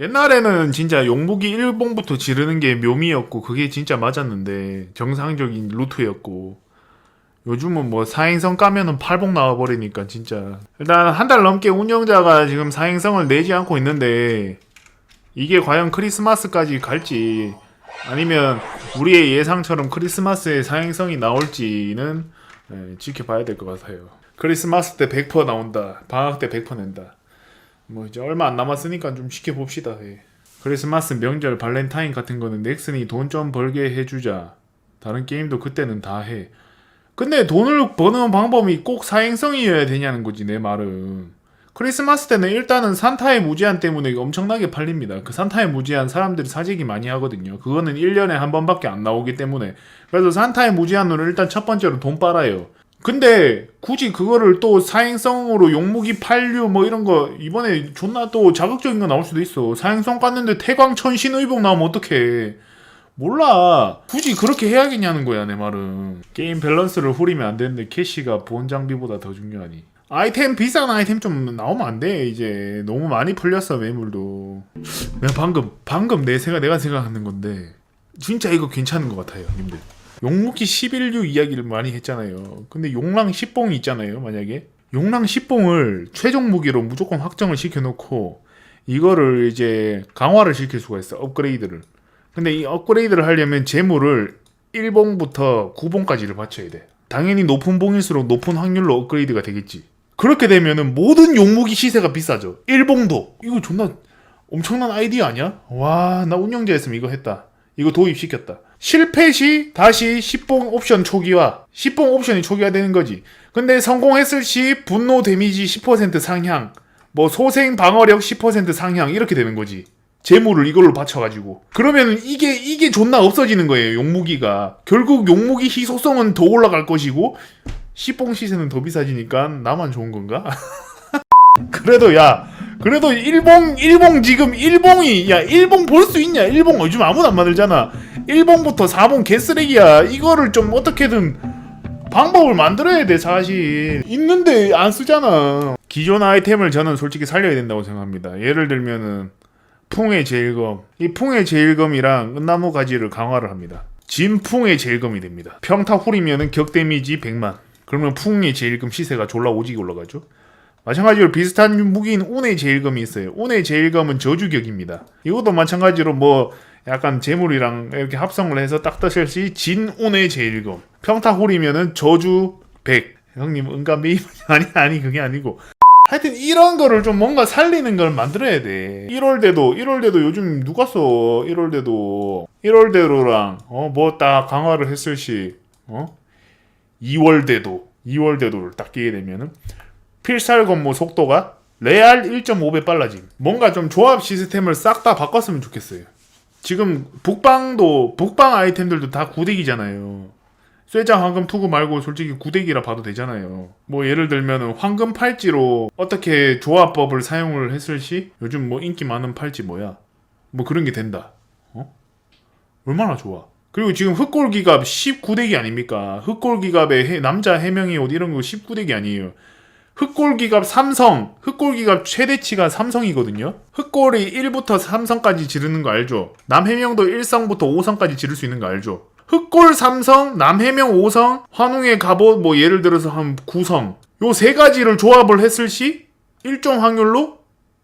옛날에는 진짜 용무기 1봉부터 지르는 게 묘미였고 그게 진짜 맞았는데 정상적인 루트였고 요즘은 뭐 사행성 까면은 8봉 나와버리니까 진짜 일단 한 달 넘게 운영자가 지금 사행성을 내지 않고 있는데 이게 과연 크리스마스까지 갈지 아니면 우리의 예상처럼 크리스마스에 사행성이 나올지는 예, 지켜봐야 될 것 같아요. 크리스마스 때 100% 나온다. 방학 때 100% 낸다 뭐 이제 얼마 안 남았으니까 좀 지켜봅시다. 예. 크리스마스, 명절, 발렌타인 같은 거는 넥슨이 돈 좀 벌게 해주자. 다른 게임도 그때는 다 해. 근데 돈을 버는 방법이 꼭 사행성이어야 되냐는 거지 내 말은. 크리스마스 때는 일단은 산타의 무제한 때문에 엄청나게 팔립니다. 그 산타의 무제한 사람들이 사재기 많이 하거든요. 그거는 1년에 한 번밖에 안 나오기 때문에. 그래서 산타의 무제한으로 일단 첫 번째로 돈 빨아요. 근데 굳이 그거를 또 사행성으로 용무기 팔류 뭐 이런 거 이번에 존나 또 자극적인 거 나올 수도 있어. 사행성 깠는데 태광천 신의복 나오면 어떡해. 몰라. 굳이 그렇게 해야겠냐는 거야, 내 말은. 게임 밸런스를 후리면 안 되는데 캐시가 본 장비보다 더 중요하니. 아이템 비싼 아이템 좀 나오면 안 돼. 이제 너무 많이 풀렸어 매물도. 내가 방금 방금 내 생각 내가 생각하는 건데 진짜 이거 괜찮은 것 같아요, 님들. 용무기 11류 이야기를 많이 했잖아요. 근데 용랑 10봉이 있잖아요, 만약에. 용랑 10봉을 최종 무기로 무조건 확정을 시켜놓고 이거를 이제 강화를 시킬 수가 있어, 업그레이드를. 근데 이 업그레이드를 하려면 재물을 1봉부터 9봉까지를 받쳐야 돼. 당연히 높은 봉일수록 높은 확률로 업그레이드가 되겠지. 그렇게 되면은 모든 용무기 시세가 비싸져. 1봉도. 이거 존나 엄청난 아이디어 아니야? 와, 나 운영자였으면 이거 했다. 이거 도입시켰다. 실패 시 다시 10봉 옵션 초기화. 10봉 옵션이 초기화되는 거지. 근데 성공했을 시 분노 데미지 10% 상향. 뭐 소생 방어력 10% 상향 이렇게 되는 거지. 재물을 이걸로 받쳐가지고 그러면은 이게 이게 존나 없어지는 거예요 용무기가 결국 용무기 희소성은 더 올라갈 것이고 10봉 시세는 더 비싸지니까 나만 좋은 건가? 그래도 야 그래도 일봉 일봉 지금 일봉이 야 일봉 볼 수 있냐? 일봉 요즘 아무도 안 만들잖아. 일봉부터 4봉 개쓰레기야. 이거를 좀 어떻게든 방법을 만들어야 돼 사실. 있는데 안 쓰잖아. 기존 아이템을 저는 솔직히 살려야 된다고 생각합니다. 예를 들면은 풍의 제일검. 이 풍의 제일검이랑 은나무 가지를 강화를 합니다. 진풍의 제일검이 됩니다. 평타 훌이면은 격 데미지 100만. 그러면 풍의 제일검 시세가 졸라 오지게 올라가죠 마찬가지로 비슷한 무기인 운의 제일검이 있어요. 운의 제일검은 저주격입니다. 이것도 마찬가지로 뭐 약간 재물이랑 이렇게 합성을 해서 딱 뜨실 시 진운의 제일검. 평타 홀이면은 저주 100. 형님 은감 메이 아니 아니 그게 아니고 하여튼 이런 거를 좀 뭔가 살리는 걸 만들어야 돼. 1월 대도 1월 대도 요즘 누가 써? 1월 대도 1월대로랑 어 뭐 딱 강화를 했을 시 어? 2월 대도 2월 대도를 딱 끼게 되면은 필살 건무 속도가 레알 1.5배 빨라짐. 뭔가 좀 조합 시스템을 싹 다 바꿨으면 좋겠어요. 지금 북방도 북방 아이템들도 다 구대기잖아요. 쇠자 황금 투구 말고 솔직히 구대기라 봐도 되잖아요. 뭐 예를 들면은 황금 팔찌로 어떻게 조합법을 사용을 했을 시 요즘 뭐 인기 많은 팔찌 뭐야? 뭐 그런 게 된다. 어? 얼마나 좋아. 그리고 지금 흑골기갑 19대기 아닙니까? 흑골기갑의 해- 남자 해명이 옷 이런 거 19대기 아니에요. 흑골기갑 삼성, 흑골기갑 최대치가 삼성이거든요. 흑골이 1부터 3성까지 지르는 거 알죠? 남해명도 1성부터 5성까지 지를 수 있는 거 알죠? 흑골 삼성, 남해명 5성, 환웅의 갑옷 뭐 예를 들어서 한 9성. 요 세 가지를 조합을 했을 시 일정 확률로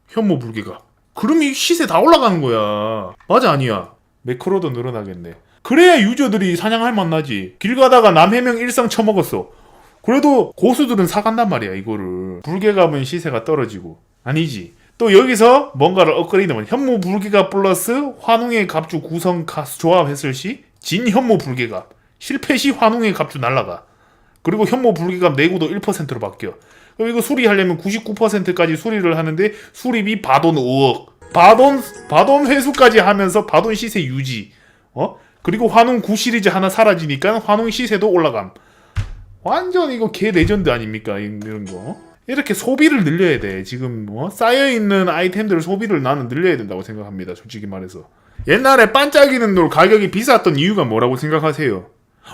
현모 불개가. 그럼 이 시세 다 올라가는 거야. 맞아 아니야. 매크로도 늘어나겠네. 그래야 유저들이 사냥할 만나지. 길 가다가 남해명 1성 쳐먹었어. 그래도 고수들은 사간단 말이야 이거를. 불개갑은 시세가 떨어지고. 아니지. 또 여기서 뭔가를 업그레이드하면 현무 불개갑 플러스 환웅의 갑주 구성 조합했을 시 진현무 불개갑 실패 시 환웅의 갑주 날라가. 그리고 현무 불개갑 내구도 1%로 바뀌어. 그럼 이거 수리하려면 99%까지 수리를 하는데 수리비 바돈 5억. 바돈 바돈 회수까지 하면서 바돈 시세 유지. 어? 그리고 환웅 9 시리즈 하나 사라지니까 환웅 시세도 올라감 완전 이거 개 레전드 아닙니까? 이런 거. 이렇게 소비를 늘려야 돼. 지금 뭐 쌓여 있는 아이템들 소비를 나는 늘려야 된다고 생각합니다. 솔직히 말해서. 옛날에 반짝이는 돌 가격이 비쌌던 이유가 뭐라고 생각하세요?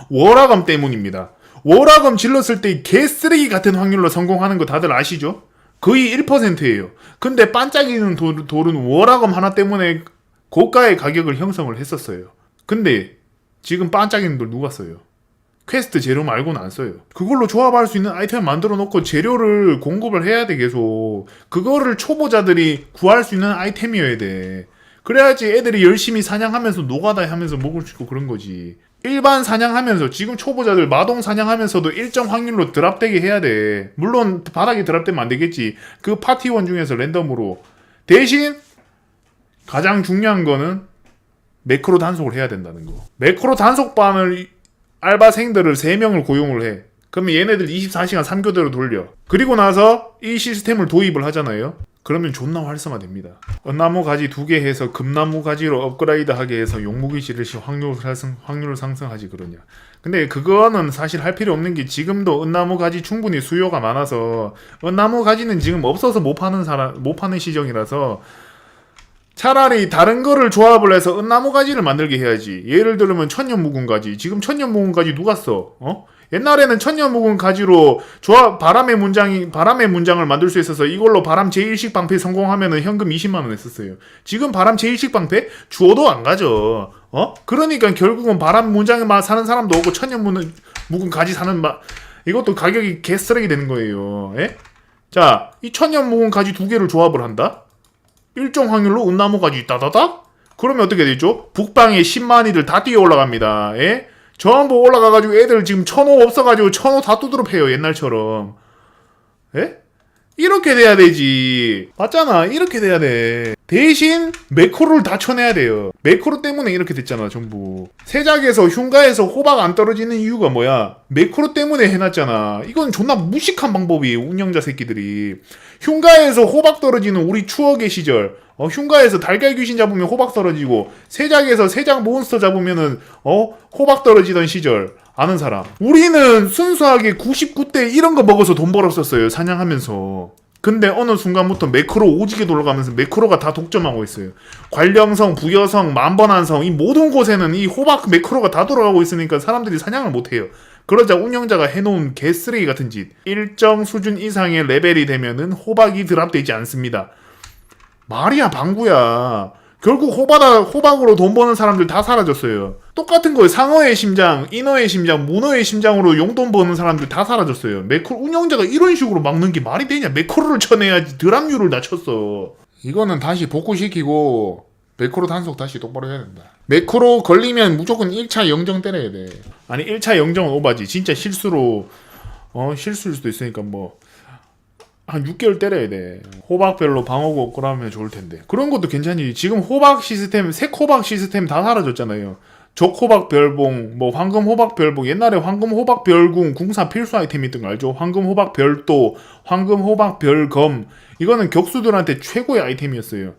월화감 때문입니다. 월화감 질렀을 때 개쓰레기 같은 확률로 성공하는 거 다들 아시죠? 거의 1%예요. 근데 반짝이는 돌, 돌은 워라검 하나 때문에 고가의 가격을 형성을 했었어요. 근데 지금 반짝이는 돌 누가 써요? 퀘스트 재료 말고는 안 써요. 그걸로 조합할 수 있는 아이템 만들어 놓고 재료를 공급을 해야 돼 계속. 그거를 초보자들이 구할 수 있는 아이템이어야 돼. 그래야지 애들이 열심히 사냥하면서 노가다 하면서 먹을 수 있고 그런 거지. 일반 사냥하면서 지금 초보자들 마동 사냥하면서도 일정 확률로 드랍되게 해야 돼. 물론 바닥에 드랍되면 안 되겠지. 그 파티원 중에서 랜덤으로. 대신 가장 중요한 거는 매크로 단속을 해야 된다는 거. 매크로 단속반을 알바생들을 3명을 고용을 해. 그러면 얘네들 24시간 3교대로 돌려. 그리고 나서 이 시스템을 도입을 하잖아요. 그러면 존나 활성화됩니다. 은나무 가지 두 개 해서 금나무 가지로 업그레이드 하게 해서 용무기 지르시 확률 상승, 확률을 상승하지 그러냐. 근데 그거는 사실 할 필요 없는 게 지금도 은나무 가지 충분히 수요가 많아서 은나무 가지는 지금 없어서 못 파는 사람 못 파는 시정이라서 차라리 다른 거를 조합을 해서 은나무 가지를 만들게 해야지. 예를 들면 천년 묵은 가지. 지금 천년 묵은 가지 누가 써? 어? 옛날에는 천년 묵은 가지로 조합 바람의 문장이 바람의 문장을 만들 수 있어서 이걸로 바람 제1식 방패 성공하면은 현금 20만 원 했었어요. 지금 바람 제1식 방패 주어도 안 가져. 어? 그러니까 결국은 바람 문장에 막 사는 사람도 오고 천년 묵은 묵은 가지 사는 막 이것도 가격이 개쓰레기 되는 거예요. 예? 자, 이 천년 묵은 가지 두 개를 조합을 한다. 일정 확률로 은나무가지 따다닥? 그러면 어떻게 되죠? 북방에 10만이들 다 뛰어 올라갑니다. 예? 전부 올라가가지고 애들 지금 천호 없어가지고 천호 다 두드러 패요 옛날처럼. 예? 이렇게 돼야 되지. 맞잖아. 이렇게 돼야 돼. 대신 매크로를 다 쳐내야 돼요. 매크로 때문에 이렇게 됐잖아, 전부. 세작에서 흉가에서 호박 안 떨어지는 이유가 뭐야? 매크로 때문에 해놨잖아. 이건 존나 무식한 방법이에요, 운영자 새끼들이. 흉가에서 호박 떨어지는 우리 추억의 시절. 어, 흉가에서 달걀 귀신 잡으면 호박 떨어지고, 세작에서 세작 몬스터 잡으면은, 어, 호박 떨어지던 시절. 아는 사람. 우리는 순수하게 99대 이런 거 먹어서 돈 벌었었어요, 사냥하면서. 근데 어느 순간부터 매크로 오지게 돌아가면서 매크로가 다 독점하고 있어요. 관령성, 부여성, 만번한성 이 모든 곳에는 이 호박 매크로가 다 돌아가고 있으니까 사람들이 사냥을 못 해요. 그러자 운영자가 해놓은 개쓰레기 같은 짓. 일정 수준 이상의 레벨이 되면은 호박이 드랍되지 않습니다. 말이야 방구야. 결국 호바다 호박으로 돈 버는 사람들 다 사라졌어요. 똑같은 거예요. 상어의 심장, 인어의 심장, 문어의 심장으로 용돈 버는 사람들 다 사라졌어요. 매크로 운영자가 이런 식으로 막는 게 말이 되냐? 매크로를 쳐내야지 드랍률을 낮췄어. 이거는 다시 복구시키고 매크로 단속 다시 똑바로 해야 된다. 매크로 걸리면 무조건 1차 영정 때려야 돼. 아니 1차 영정은 오바지. 진짜 실수로 어 실수일 수도 있으니까 뭐 한 6개월 때려야 돼. 호박별로 방어구 업그레이드하면 좋을 텐데. 그런 것도 괜찮지. 지금 호박 시스템, 색 호박 시스템 다 사라졌잖아요. 적호박 별봉, 뭐 황금 호박 별봉. 옛날에 황금 호박 별궁 궁사 필수 아이템 있던 거 알죠? 황금 호박 별도, 황금 호박 별검. 이거는 격수들한테 최고의 아이템이었어요.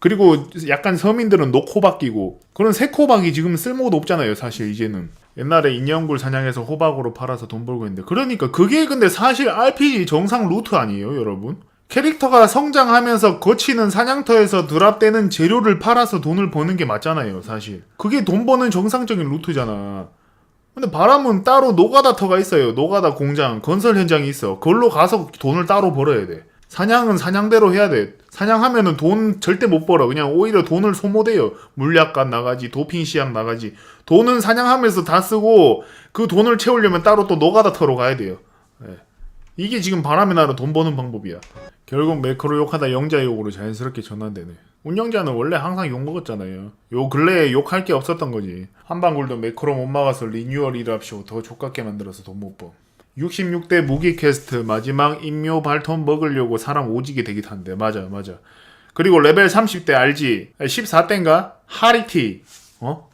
그리고 약간 서민들은 녹호박 끼고 그런 색호박이 지금 쓸모도 없잖아요 사실 이제는. 옛날에 인형굴 사냥해서 호박으로 팔아서 돈 벌고 있는데. 그러니까 그게 근데 사실 RPG 정상 루트 아니에요 여러분? 캐릭터가 성장하면서 거치는 사냥터에서 드랍되는 재료를 팔아서 돈을 버는 게 맞잖아요 사실. 그게 돈 버는 정상적인 루트잖아. 근데 바람은 따로 노가다 터가 있어요. 노가다 공장 건설 현장이 있어. 그걸로 가서 돈을 따로 벌어야 돼 사냥은 사냥대로 해야 돼. 사냥하면은 돈 절대 못 벌어. 그냥 오히려 돈을 소모돼요. 물약값 나가지, 도핑 시약 나가지. 돈은 사냥하면서 다 쓰고 그 돈을 채우려면 따로 또 노가다 터로 가야 돼요. 예. 이게 지금 바람의 나라 돈 버는 방법이야. 결국 매크로 욕하다 영자 욕으로 자연스럽게 전환되네. 운영자는 원래 항상 욕 먹었잖아요. 요 근래에 욕할 게 없었던 거지. 한방굴도 매크로 못 막아서 리뉴얼 일합쇼 더 족같게 만들어서 돈 못 버. 66대 무기 퀘스트 마지막 인묘 발톱 먹으려고 사람 오지게 되기 탄데. 맞아 맞아. 그리고 레벨 30대 알지? 14대인가? 하리티. 어?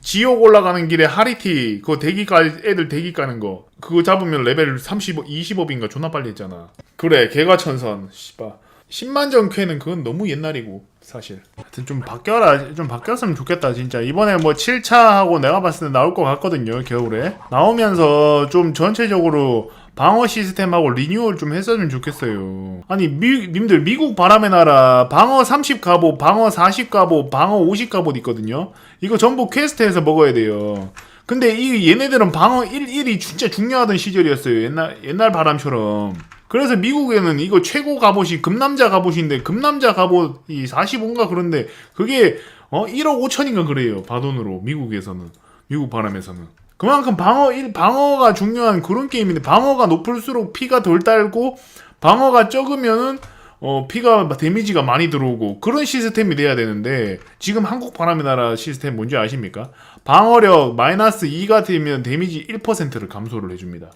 지옥 올라가는 길에 하리티 그거 대기 까 애들 대기 까는 거. 그거 잡으면 레벨 30 25인가? 존나 빨리 했잖아. 그래 개과천선. 씨바 10만점 쾌는 그건 너무 옛날이고 사실. 하여튼 좀 바뀌어라 좀 바뀌었으면 좋겠다 진짜. 이번에 뭐 7차하고 내가 봤을 때 나올 것 같거든요 겨울에. 나오면서 좀 전체적으로 방어 시스템하고 리뉴얼 좀 했으면 좋겠어요. 아니 미, 님들 미국 바람의 나라 방어 30 갑옷 방어 40 갑옷 방어 50 갑옷 있거든요. 이거 전부 퀘스트에서 먹어야 돼요. 근데 이 얘네들은 방어 1, 1이 진짜 중요하던 시절이었어요. 옛날 옛날 바람처럼 그래서 미국에는 이거 최고 갑옷이 금남자 갑옷인데 금남자 갑옷이 45인가 그런데 그게 어 1억 5천인가 그래요 바돈으로 미국에서는 미국 바람에서는 그만큼 방어 일 방어가 중요한 그런 게임인데 방어가 높을수록 피가 덜 달고 방어가 적으면은 어 피가 데미지가 많이 들어오고 그런 시스템이 돼야 되는데 지금 한국 바람의 나라 시스템 뭔지 아십니까? 방어력 마이너스 2가 되면 데미지 1%를 감소를 해줍니다.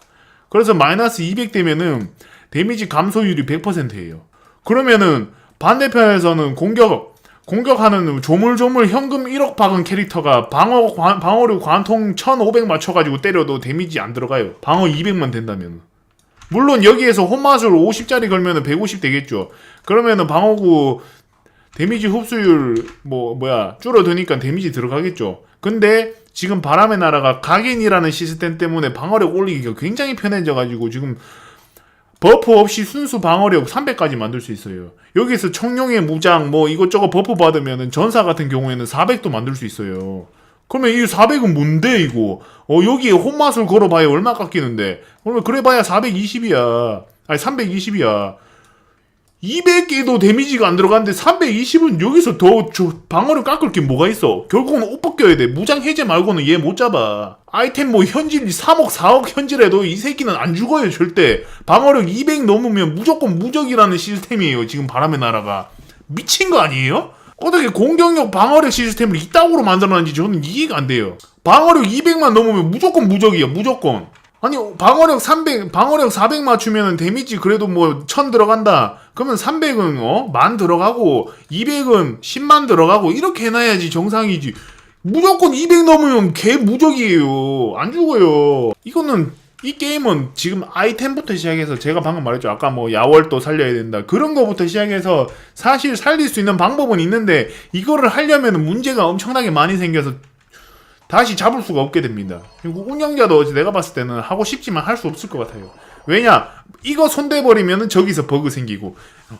그래서 마이너스 200 되면은 데미지 감소율이 100%예요. 그러면은 반대편에서는 공격 공격하는 조물조물 현금 1억 박은 캐릭터가 방어 관- 방어력 관통 1500 맞춰가지고 때려도 데미지 안 들어가요. 방어 200만 된다면. 물론 여기에서 홈마술 50짜리 걸면은 150 되겠죠. 그러면은 방어구 데미지 흡수율 뭐 뭐야 줄어드니까 데미지 들어가겠죠. 근데 지금 바람의 나라가 각인이라는 시스템 때문에 방어력 올리기가 굉장히 편해져 가지고 지금 버프 없이 순수 방어력 300까지 만들 수 있어요. 여기서 청룡의 무장 뭐 이것저것 버프 받으면은 전사 같은 경우에는 400도 만들 수 있어요. 그러면 이 400은 뭔데 이거? 어 여기에 홈맛을 걸어봐야 얼마 깎이는데? 그러면 그래봐야 420이야. 아니 320이야. 200개도 데미지가 안 들어가는데 320은 여기서 더저 방어를 깎을 게 뭐가 있어? 결국은 옷 벗겨야 돼. 무장 해제 말고는 얘 못 잡아. 아이템 뭐 현질 3억 4억 현질해도 이 새끼는 안 죽어요 절대. 방어력 200 넘으면 무조건 무적이라는 시스템이에요. 지금 바람의 나라가 미친 거 아니에요? 어떻게 공격력 방어력 시스템을 이따구로 만들어놨는지 저는 이해가 안 돼요. 방어력 200만 넘으면 무조건 무적이야 무조건. 아니 방어력 300 방어력 400 맞추면은 데미지 그래도 뭐 1000 들어간다. 그러면 300은 어? 만 들어가고 200은 10만 들어가고 이렇게 해 놔야지 정상이지. 무조건 200 넘으면 개 무적이에요. 안 죽어요. 이거는 이 게임은 지금 아이템부터 시작해서 제가 방금 말했죠. 아까 뭐 야월도 살려야 된다. 그런 거부터 시작해서 사실 살릴 수 있는 방법은 있는데 이거를 하려면 문제가 엄청나게 많이 생겨서 다시 잡을 수가 없게 됩니다. 그리고 운영자도 내가 봤을 때는 하고 싶지만 할 수 없을 것 같아요. 왜냐? 이거 손대버리면 저기서 버그 생기고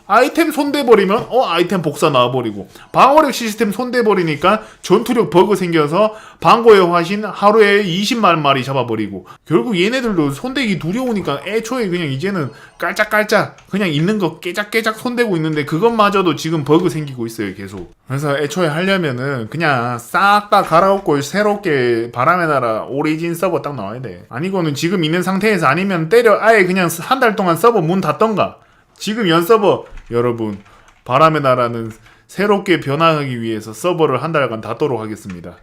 아이템 손대버리면 어 아이템 복사 나와버리고 방어력 시스템 손대버리니까 전투력 버그 생겨서 방고의 화신 하루에 20만 마리 잡아버리고 결국 얘네들도 손대기 두려우니까 애초에 그냥 이제는 깔짝깔짝 그냥 있는 거 깨작깨작 손대고 있는데 그것마저도 지금 버그 생기고 있어요 계속. 그래서 애초에 하려면은 그냥 싹 다 갈아엎고 새롭게 바람의 나라 오리진 서버 딱 나와야 돼. 아니고는 지금 있는 상태에서 아니면 때려 아예 그냥 한달 동안 서버 문 닫던가. 지금 연 서버 여러분 바람의 나라는 새롭게 변화하기 위해서 서버를 한 달간 닫도록 하겠습니다.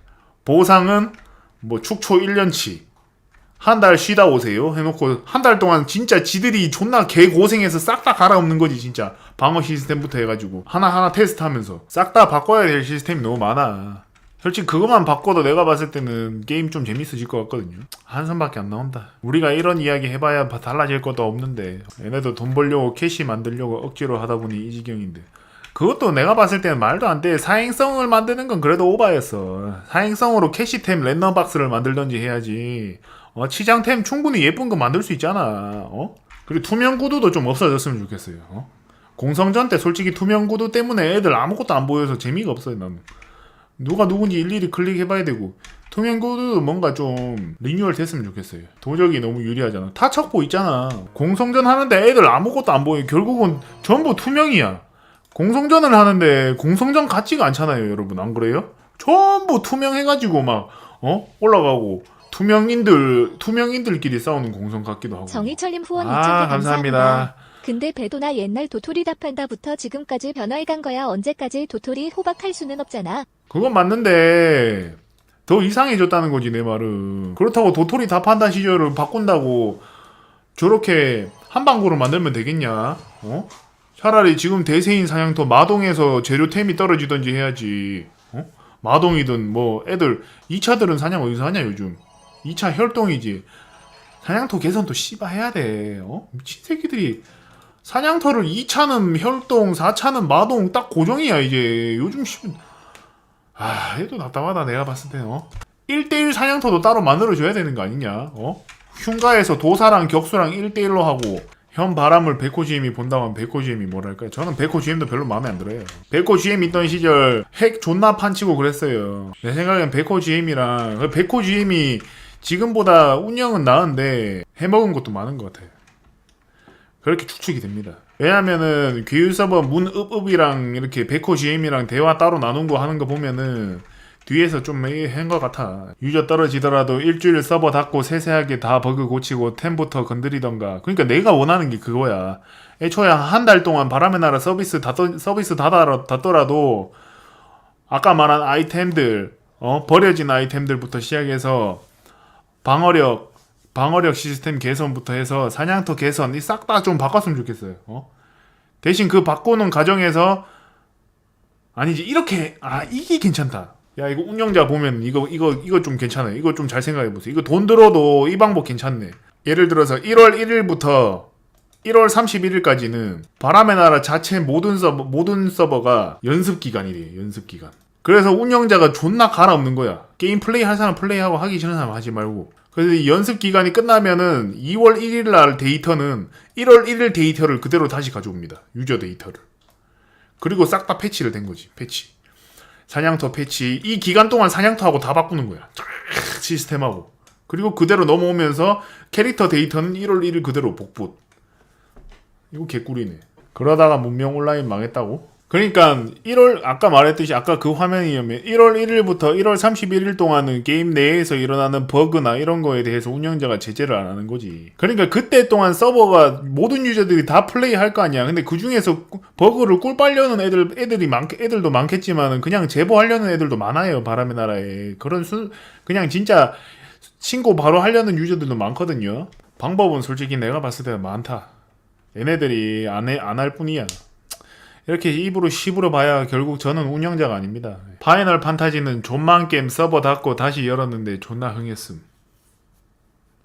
보상은 뭐 축초 1년치. 한 달 쉬다 오세요. 해놓고 한 달 동안 진짜 지들이 존나 개 고생해서 싹 다 갈아엎는 거지 진짜. 방어 시스템부터 해가지고 하나하나 테스트하면서 싹 다 바꿔야 될 시스템이 너무 많아 솔직히 그것만 바꿔도 내가 봤을 때는 게임 좀 재밌어질 것 같거든요. 한 선밖에 안 나온다. 우리가 이런 이야기 해봐야 바- 달라질 것도 없는데 얘네도 돈 벌려고 캐시 만들려고 억지로 하다 보니 이 지경인데 그것도 내가 봤을 때는 말도 안 돼. 사행성을 만드는 건 그래도 오바였어. 사행성으로 캐시템 랜덤 박스를 만들던지 해야지. 어, 치장템 충분히 예쁜 거 만들 수 있잖아. 어? 그리고 투명 구도도 좀 없어졌으면 좋겠어요. 어? 공성전 때 솔직히 투명 구도 때문에 애들 아무것도 안 보여서 재미가 없어요, 나는. 누가 누군지 일일이 클릭해봐야 되고 투명 구도도 뭔가 좀 리뉴얼 됐으면 좋겠어요. 도적이 너무 유리하잖아. 타척보 있잖아. 공성전 하는데 애들 아무것도 안 보여. 결국은 전부 투명이야. 공성전을 하는데 공성전 같지가 않잖아요, 여러분. 안 그래요? 전부 투명해가지고 막 어? 올라가고 투명인들 투명인들끼리 싸우는 공성 같기도 하고. 정희철님 후원 아, 2,000개 감사합니다. 감사합니다. 근데 배도나 옛날 도토리 답한다부터 지금까지 변화해간 거야 언제까지 도토리 호박할 수는 없잖아. 그건 맞는데 더 이상해졌다는 거지 내 말은 그렇다고 도토리 다 판단 시절을 바꾼다고 저렇게 한 방구로 만들면 되겠냐 어? 차라리 지금 대세인 사냥터 마동에서 재료템이 떨어지던지 해야지 어? 마동이든 뭐 애들 2차들은 사냥 어디서 하냐 요즘 2차 혈동이지 사냥터 개선도 씨바 해야 돼 어? 미친 새끼들이 사냥터를 2차는 혈동 4차는 마동 딱 고정이야 이제. 요즘 씨. 아, 얘도 답답하다 내가 봤을 때 어. 1대1 사냥터도 따로 만들어줘야 되는 거 아니냐 어? 흉가에서 도사랑 격수랑 1대1로 하고 현 바람을 백호 GM이 본다면 백호 GM이 뭐랄까요? 저는 백호 GM도 별로 마음에 안 들어요. 백호 GM 있던 시절 핵 존나 판치고 그랬어요. 내 생각엔 백호 GM이랑 백호 GM이 지금보다 운영은 나은데 해먹은 것도 많은 것 같아요 그렇게 추측이 됩니다. 왜냐면은 괴유 서버 문읍읍이랑 이렇게 백호 GM이랑 대화 따로 나눈 거 하는 거 보면은 뒤에서 좀한것 같아. 유저 떨어지더라도 일주일 서버 닫고 세세하게 다 버그 고치고 템부터 건드리던가. 그러니까 내가 원하는 게 그거야. 애초에 한 달 동안 바람의 나라 서비스 닫 서비스 닫더라도 아까 말한 아이템들 어 버려진 아이템들부터 시작해서 방어력 방어력 시스템 개선부터 해서 사냥터 개선 이 싹 다 좀 바꿨으면 좋겠어요. 어? 대신 그 바꾸는 과정에서 아니지 이렇게 아 이게 괜찮다. 야 이거 운영자 보면 이거 이거 이거 좀 괜찮아요. 이거 좀 잘 생각해 보세요. 이거 돈 들어도 이 방법 괜찮네. 예를 들어서 1월 1일부터 1월 31일까지는 바람의 나라 자체 모든 서버 모든 서버가 연습 기간이래요. 연습 기간. 그래서 운영자가 존나 갈아엎는 거야. 게임 플레이 할 사람 플레이하고 하기 싫은 사람 하지 말고. 그래서 이 연습 기간이 끝나면은 2월 1일 날 데이터는 1월 1일 데이터를 그대로 다시 가져옵니다. 유저 데이터를. 그리고 싹 다 패치를 된 거지. 패치. 사냥터 패치. 이 기간 동안 사냥터하고 다 바꾸는 거야. 시스템하고. 그리고 그대로 넘어오면서 캐릭터 데이터는 1월 1일 그대로 복붙. 이거 개꿀이네. 그러다가 문명 온라인 망했다고? 그러니까 1월 아까 말했듯이 아까 그 화면이면 1월 1일부터 1월 31일 동안은 게임 내에서 일어나는 버그나 이런 거에 대해서 운영자가 제재를 안 하는 거지. 그러니까 그때 동안 서버가 모든 유저들이 다 플레이 할 거 아니야. 근데 그 중에서 버그를 꿀 빨려는 애들 애들이 많 애들도 많겠지만은 그냥 제보하려는 애들도 많아요. 바람의 나라에 그런 순 그냥 진짜 신고 바로 하려는 유저들도 많거든요. 방법은 솔직히 내가 봤을 때는 많다. 얘네들이 안할 뿐이야. 이렇게 입으로 씹으러 봐야 결국 저는 운영자가 아닙니다. 파이널 판타지는 존만 게임 서버 닫고 다시 열었는데 존나 흥했음.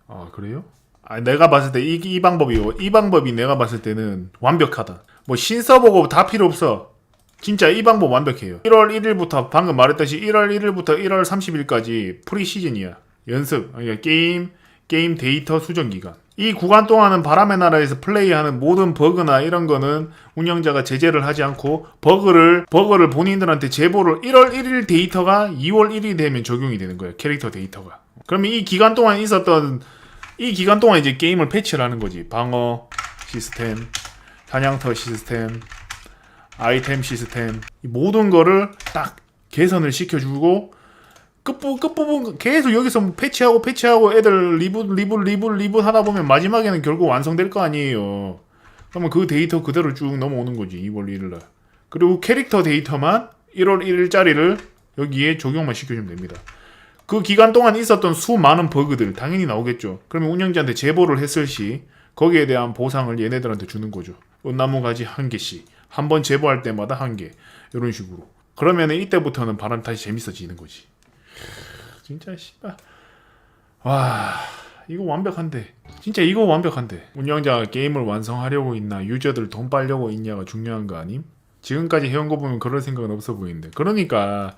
아 그래요? 아 내가 봤을 때 이 이 방법이 이 방법이 내가 봤을 때는 완벽하다. 뭐 신서버고 다 필요 없어. 진짜 이 방법 완벽해요. 1월 1일부터 방금 말했듯이 1월 1일부터 1월 30일까지 프리 시즌이야. 연습, 아니 게임 게임 데이터 수정 기간. 이 구간 동안은 바람의 나라에서 플레이하는 모든 버그나 이런 거는 운영자가 제재를 하지 않고 버그를 버그를 본인들한테 제보를 1월 1일 데이터가 2월 1일이 되면 적용이 되는 거예요. 캐릭터 데이터가. 그러면 이 기간 동안 있었던 이 기간 동안 이제 게임을 패치를 하는 거지. 방어 시스템, 사냥터 시스템, 아이템 시스템 이 모든 거를 딱 개선을 시켜주고 끝부, 끝부분 계속 여기서 뭐 패치하고 패치하고 애들 리붓 리붓 리붓 리붓 하다 보면 마지막에는 결국 완성될 거 아니에요. 그러면 그 데이터 그대로 쭉 넘어오는 거지 2월 1일 날. 그리고 캐릭터 데이터만 1월 1일짜리를 여기에 적용만 시켜주면 됩니다. 그 기간 동안 있었던 수많은 버그들 당연히 나오겠죠. 그러면 운영자한테 제보를 했을 시 거기에 대한 보상을 얘네들한테 주는 거죠. 은나무 가지 한 개씩 한 번 제보할 때마다 한 개 이런 식으로. 그러면 이때부터는 바람 다시 재밌어지는 거지. 진짜 씨발. 와 이거 완벽한데. 진짜 이거 완벽한데. 운영자가 게임을 완성하려고 있나 유저들 돈 빨려고 있냐가 중요한 거 아님? 지금까지 해온 거 보면 그럴 생각은 없어 보이는데. 그러니까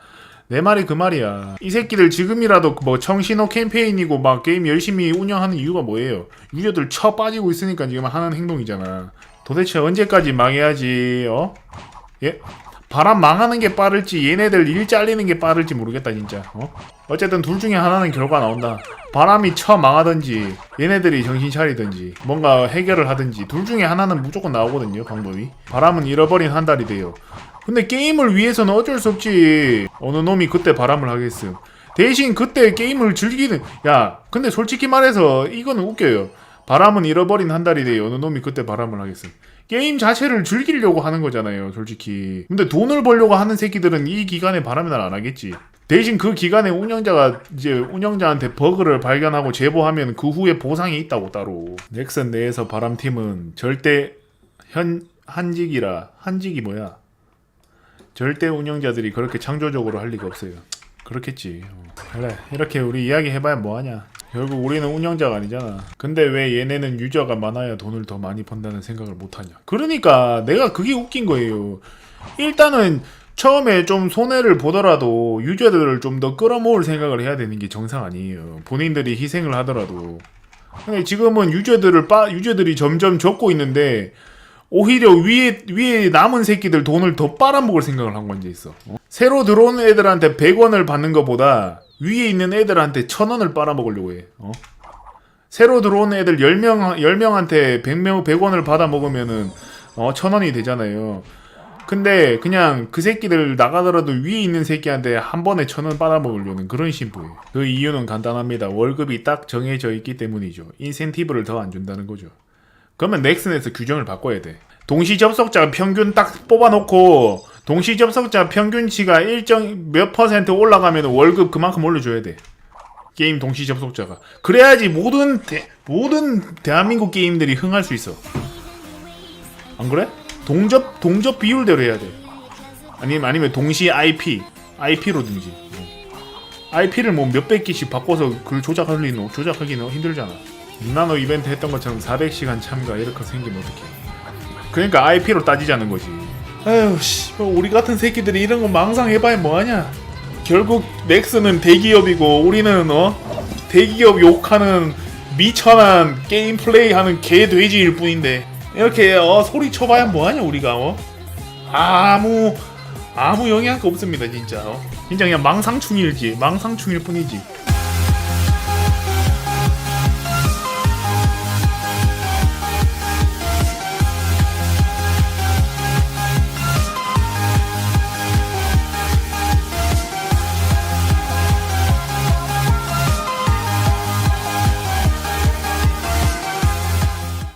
내 말이 그 말이야. 이 새끼들 지금이라도 뭐 청신호 캠페인이고 막 게임 열심히 운영하는 이유가 뭐예요? 유저들 쳐 빠지고 있으니까 지금 하는 행동이잖아. 도대체 언제까지 망해야지 어? 예? 바람 망하는 게 빠를지 얘네들 일 잘리는 게 빠를지 모르겠다 진짜. 어? 어쨌든 둘 중에 하나는 결과 나온다. 바람이 쳐 망하든지 얘네들이 정신 차리든지 뭔가 해결을 하든지 둘 중에 하나는 무조건 나오거든요 방법이 바람은 잃어버린 한 달이 돼요. 근데 게임을 위해서는 어쩔 수 없지. 어느 놈이 그때 바람을 하겠음. 대신 그때 게임을 즐기는 야 근데 솔직히 말해서 이거는 웃겨요. 바람은 잃어버린 한 달이 돼요. 어느 놈이 그때 바람을 하겠음 게임 자체를 즐기려고 하는 거잖아요, 솔직히. 근데 돈을 벌려고 하는 새끼들은 이 기간에 바람의 날안 하겠지. 대신 그 기간에 운영자가 이제 운영자한테 버그를 발견하고 제보하면 그 후에 보상이 있다고 따로. 넥슨 내에서 바람팀은 절대 현 한직이라 한직이 뭐야? 절대 운영자들이 그렇게 창조적으로 할 리가 없어요. 그렇겠지. 어. 그래 이렇게 우리 이야기 해봐야 뭐하냐. 결국 우리는 운영자가 아니잖아. 근데 왜 얘네는 유저가 많아야 돈을 더 많이 번다는 생각을 못하냐. 그러니까 내가 그게 웃긴 거예요. 일단은 처음에 좀 손해를 보더라도 유저들을 좀 더 끌어모을 생각을 해야 되는 게 정상 아니에요. 본인들이 희생을 하더라도. 근데 지금은 유저들을 빠 유저들이 점점 적고 있는데 오히려 위에 위에 남은 새끼들 돈을 더 빨아먹을 생각을 한 건지 있어. 어? 새로 들어온 애들한테 100원을 받는 것보다 위에 있는 애들한테 1000원을 빨아먹으려고 해. 어? 새로 들어온 애들 10명 10명한테 100명 100원을 받아 먹으면은 어 1000원이 되잖아요. 근데 그냥 그 새끼들 나가더라도 위에 있는 새끼한테 한 번에 1000원 받아 먹으려는 그런 심보예요. 그 이유는 간단합니다. 월급이 딱 정해져 있기 때문이죠. 인센티브를 더 안 준다는 거죠. 그러면 넥슨에서 규정을 바꿔야 돼. 동시 접속자 평균 딱 뽑아놓고 동시 접속자 평균치가 일정 몇 퍼센트 올라가면 월급 그만큼 올려줘야 돼. 게임 동시 접속자가 그래야지 모든 대, 모든 대한민국 게임들이 흥할 수 있어. 안 그래? 동접 동접 비율대로 해야 돼. 아니면 아니면 동시 IP IP로든지. IP를 뭐 몇백 개씩 바꿔서 글 조작하기는 조작하기는 힘들잖아. 나노 이벤트 했던 것처럼 400시간 참가 이렇게 생기면 어떡해. 그러니까 IP로 따지자는 거지. 아유 씨, 뭐 우리 같은 새끼들이 이런 거 망상 해봐야 뭐하냐. 결국 넥슨은 대기업이고 우리는 어 대기업 욕하는 미천한 게임 플레이하는 개 돼지일 뿐인데 이렇게 어 소리 쳐봐야 뭐하냐 우리가 어 아무 아무 영향가 없습니다 진짜 어? 진짜 그냥 망상충일지 망상충일 뿐이지